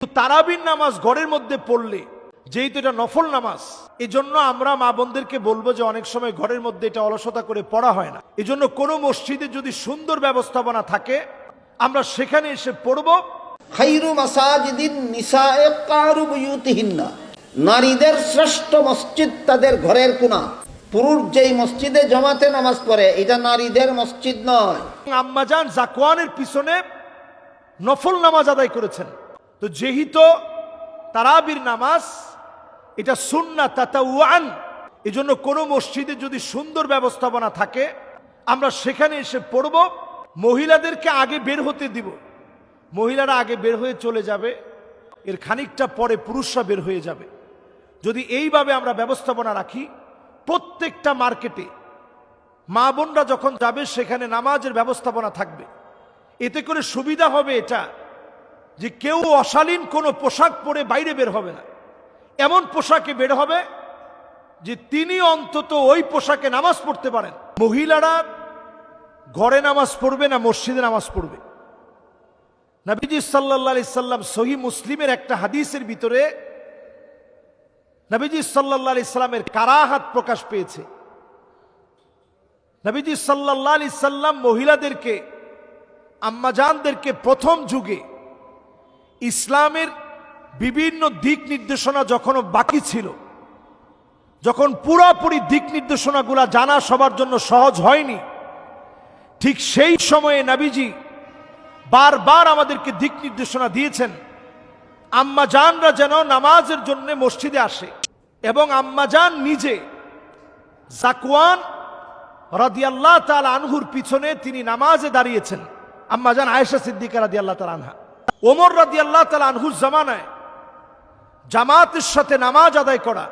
তো তারাবির নামাজ ঘরের মধ্যে পড়লে যেহেতু এটা নফল নামাজ এজন্য আমরা মা বোনদেরকে বলব যে অনেক সময় ঘরের মধ্যে এটা অলসতা করে পড়া হয় না। এজন্য জন্য কোনো মসজিদে যদি সুন্দর ব্যবস্থাপনা থাকে আমরা সেখানে এসে পড়ব। নারীদের শ্রেষ্ঠ মসজিদ তাদের ঘরের কোনা পুরুষ যেই মসজিদে জমাতে নামাজ পড়ে এটা নারীদের মসজিদ নয়। আম্মাজান জাকওয়ানের পিছনে নফল নামাজ আদায় করেছেন। তো যেহেতু তারাবির নামাজ, এটা সুন্না তাতাওয়ান। এই জন্য কোনো মসজিদে যদি সুন্দর ব্যবস্থাপনা থাকে, আমরা সেখানে এসে পড়ব, মহিলাদেরকে আগে বের হতে দিব। মহিলারা আগে বের হয়ে চলে যাবে, এর খানিকটা পরে পুরুষরা বের হয়ে যাবে। যদি এইভাবে আমরা ব্যবস্থাপনা রাখি, প্রত্যেকটা মার্কেটে মা বোনরা যখন যাবে, সেখানে নামাজের ব্যবস্থাপনা থাকবে। এতে করে সুবিধা হবে এটা যে কেউ অশালীন কোনো পোশাক পরে বাইরে বের হবে না। এমন পোশাকে বের হবে যে তিনি অন্তত ওই পোশাকে নামাজ পড়তে পারেন। মহিলারা ঘরে নামাজ পড়বে না, মসজিদে নামাজ পড়বে। নবীজি সাল্লাহ আলি সাল্লাম সহি মুসলিমের একটা হাদিসের ভিতরে নবীজি সাল্লাহ আলি সাল্লামের কারাহাত প্রকাশ পেয়েছে। নবীজি সাল্লাহ আলি সাল্লাম মহিলাদেরকে, আম্মাজানদেরকে প্রথম যুগে ইসলামের বিভিন্ন দিক নির্দেশনা যখনও বাকি ছিল, যখন পুরাপুরি দিক নির্দেশনাগুলা জানা সবার জন্য সহজ হয়নি, ঠিক সেই সময়ে নাবিজি বারবার আমাদেরকে দিক নির্দেশনা দিয়েছেন আম্মাজানরা যেন নামাজের জন্য মসজিদে আসে এবং আম্মা আম্মাজান নিজে জাকুয়ান রাদিয়াল্লাহ তাল আনহুর পিছনে তিনি নামাজে দাঁড়িয়েছেন। আম্মা আম্মাজান আয়েশা সিদ্দিকা রাদিয়াল্লাহ তাল আনহা। ওমর রাদি আল্লাহ তাল আনহুর জামানায় জামাতের সাথে নামাজ আদায় করা,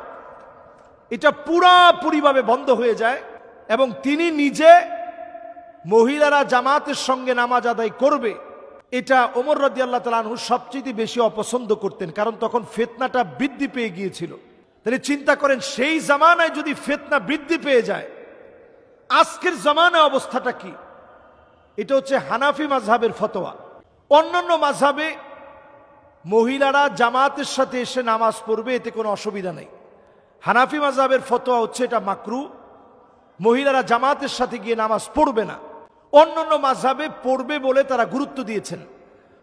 এটা পুরাপুরিভাবে বন্ধ হয়ে যায় এবং তিনি নিজে মহিলারা জামাতের সঙ্গে নামাজ আদায় করবে, এটা ওমর রাদি আল্লাহ তালা আনহু সবচেয়ে বেশি অপছন্দ করতেন, কারণ তখন ফেতনাটা বৃদ্ধি পেয়ে গিয়েছিল। তাহলে চিন্তা করেন, সেই জামানায় যদি ফেতনা বৃদ্ধি পেয়ে যায়, আজকের জামানায় অবস্থাটা কি? এটা হচ্ছে হানাফি মাঝহাবের ফতোয়া। অন্যান্য মাঝহাবে মহিলারা জামাতের সাথে এসে নামাজ পড়বে, এতে কোনো অসুবিধা নেই। হানাফি মাঝহাবের ফতোয়া হচ্ছে এটা মাকরু। মহিলারা জামাতের সাথে গিয়ে নামাজ পড়বে না। অন্যান্য মাঝহাবে পড়বে বলে তারা গুরুত্ব দিয়েছেন।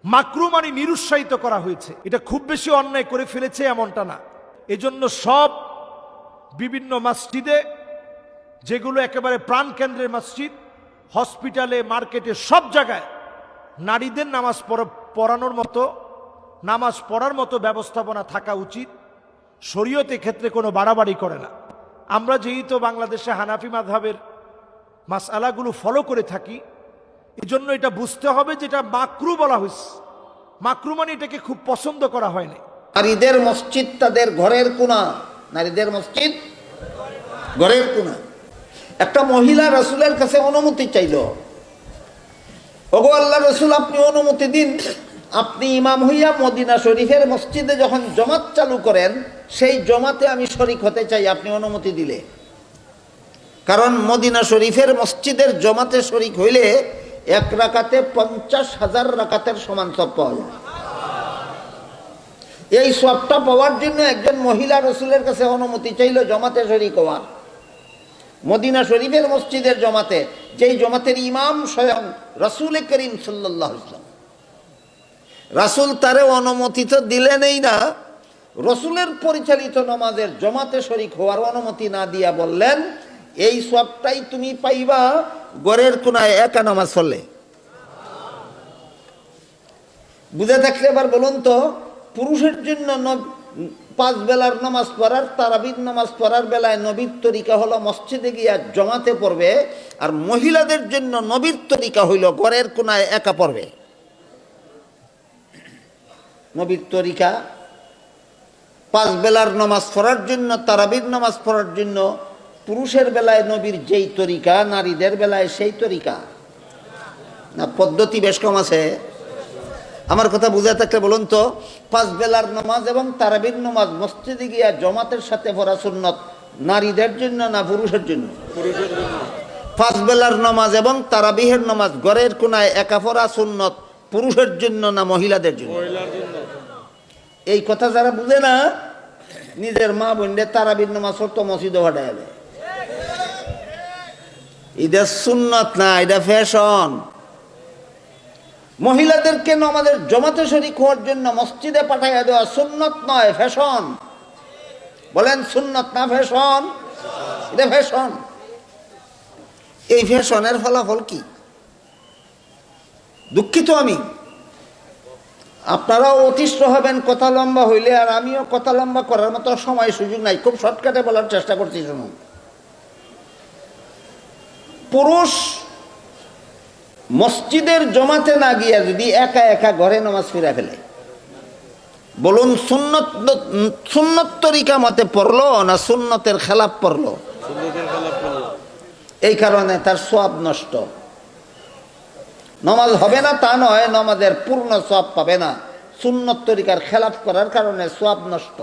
মাকরু মানে নিরুৎসাহিত করা হয়েছে। এটা খুব বেশি অন্যায় করে ফেলেছে এমনটা না। এজন্য সব বিভিন্ন মসজিদে, যেগুলো একেবারে প্রাণকেন্দ্রের মসজিদ, হসপিটালে, মার্কেটে, সব জায়গায় নারীদের নামাজ পড়া- পড়ানোর মতো, নামাজ পড়ার মতো ব্যবস্থাপনা থাকা উচিত। শরীয়তে ক্ষেত্রে কোনো বাড়াবাড়ি করে না। আমরা যেহেতু বাংলাদেশে হানাফি মাধাবের মাসালাগুলো ফলো করে থাকি, এজন্য এটা বুঝতে হবে যেটা মাকরু বলা হয়েছে মাকরু মানে এটাকে খুব পছন্দ করা হয়নি নারীদের মসজিদ তাদের ঘরের কোনা নারীদের মসজিদ ঘরের কোনা একটা মহিলা রাসুলের কাছে অনুমতি চাইল ওগো আল্লাহ রসুল, আপনি অনুমতি দিন। আপনি ইমাম হইয়া মদিনা শরীফের মসজিদে যখন জমাত চালু করেন, সেই জমাতে আমি শরিক হতে চাই, আপনি অনুমতি দিলে। কারণ মদিনা শরীফের মসজিদের জমাতে শরিক হইলে এক রাকাতে পঞ্চাশ হাজার রাকাতের সমান সব পাওয়া যায়। এই সবটা পাওয়ার জন্য একজন মহিলা রসুলের কাছে অনুমতি চাইল জমাতে শরিক হওয়ার। মদিনা শরীফের মসজিদের জমাতে, যেই জমাতের ইমাম স্বয়ং রসুল করিম সাল্লাহ ইসলাম রাসুল তারে অনুমতি তো দিলেনই না। রসুলের পরিচালিত নামাজের জমাতে শরিক হওয়ার অনুমতি না দিয়া বললেন, এই সবটাই তুমি পাইবা গড়ের কোনায় একা নামাজ পড়লে। বুঝে থাকলে এবার বলুন তো, পুরুষের জন্য পাঁচ বেলার নামাজ পড়ার তারাবিদ নামাজ পড়ার বেলায় নবীর তরিকা হলো মসজিদে গিয়া জমাতে পড়বে আর মহিলাদের জন্য নবীর তরিকা হইল ঘরের কোনায় একা পড়বে। নবীর তরিকা, পাঁচ বেলার নামাজ পড়ার জন্য, তারাবির নামাজ পড়ার জন্য পুরুষের বেলায় নবীর যেই তরিকা, নারীদের বেলায় সেই তরিকা। না, পদ্ধতি বেশ কম আছে। আমার কথা বুঝে থাকলে বলুন তো পাঁচ বেলার নামাজ এবং তারাবির নামাজ মসজিদে গিয়া জমাতের সাথে পড়া সুন্নত নারীদের জন্য না পুরুষের জন্য? পাঁচ বেলার নামাজ এবং তারাবিহের নামাজ ঘরের কোনায় একা পড়া সুন্নত পুরুষের জন্য না মহিলাদের জন্য? এই কথা যারা বুঝে না নিজের মা বোনদের তারা ভিন্ন মাস তো মসজিদে দেয়। এটা সুন্নত না এটা ফ্যাশন মহিলাদেরকে আমাদের জমাতে শরিক হওয়ার জন্য মসজিদে পাঠাইয়া দেওয়া সুন্নত নয়, ফ্যাশন। বলেন সুন্নত না ফ্যাশন? এটা ফ্যাশন। এই ফ্যাশনের ফলাফল কি? দুঃখিত আমি। আপনারাও অতিষ্ঠ হবেন, কথা লম্বা হইলে, আর আমিও কথা লম্বা করার মতো সময় সুযোগ নাই। খুব শর্টকাটে বলার চেষ্টা করছি, শুনুন। পুরুষ মসজিদের জমাতে না গিয়া যদি একা একা ঘরে নামাজ ফিরা ফেলে। বলুন সুন্নত সুন্নত তরিকা মতে পড়ল না সুন্নতের খেলাপ পড়ল? এই কারণে তার সব নষ্ট। নমাজ হবে না তা নয় নমাজের পূর্ণ সব পাবে না। সুন্নত তরিকার খেলাপ করার কারণে সব নষ্ট।